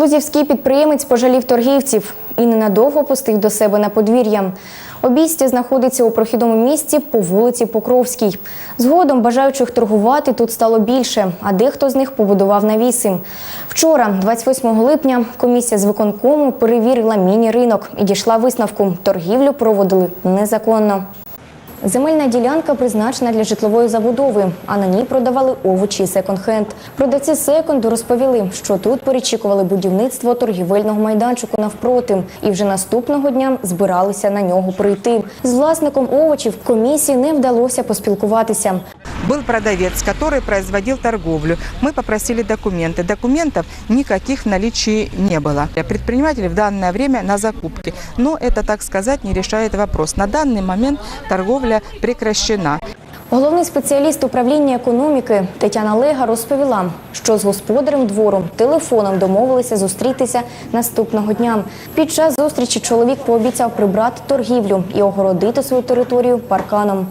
Лузівський підприємець пожалів торгівців і ненадовго пустив до себе на подвір'я. Обійстя знаходиться у прохідному місці по вулиці Покровській. Згодом бажаючих торгувати тут стало більше, а дехто з них побудував навіси. Вчора, 28 липня, комісія з виконкому перевірила міні-ринок і дійшла висновку. Торгівлю проводили незаконно. Земельна ділянка призначена для житлової забудови, а на ній продавали овочі секонд-хенд. Продавці секонду розповіли, що тут перечікували будівництво торгівельного майданчику навпроти, і вже наступного дня збиралися на нього прийти. З власником овочів комісії не вдалося поспілкуватися. Был продавец, который производил торговлю. Мы попросили документы. Документов никаких в наличии не было. Предприниматели в данное время на закупке. Но это, так сказать, не решает вопрос. На данный момент торговля прекращена. Головний спеціаліст управління економіки Тетяна Лега розповіла, що з господарем двору телефоном домовилися зустрітися наступного дня. Під час зустрічі чоловік пообіцяв прибрати торгівлю і огородити свою територію парканом.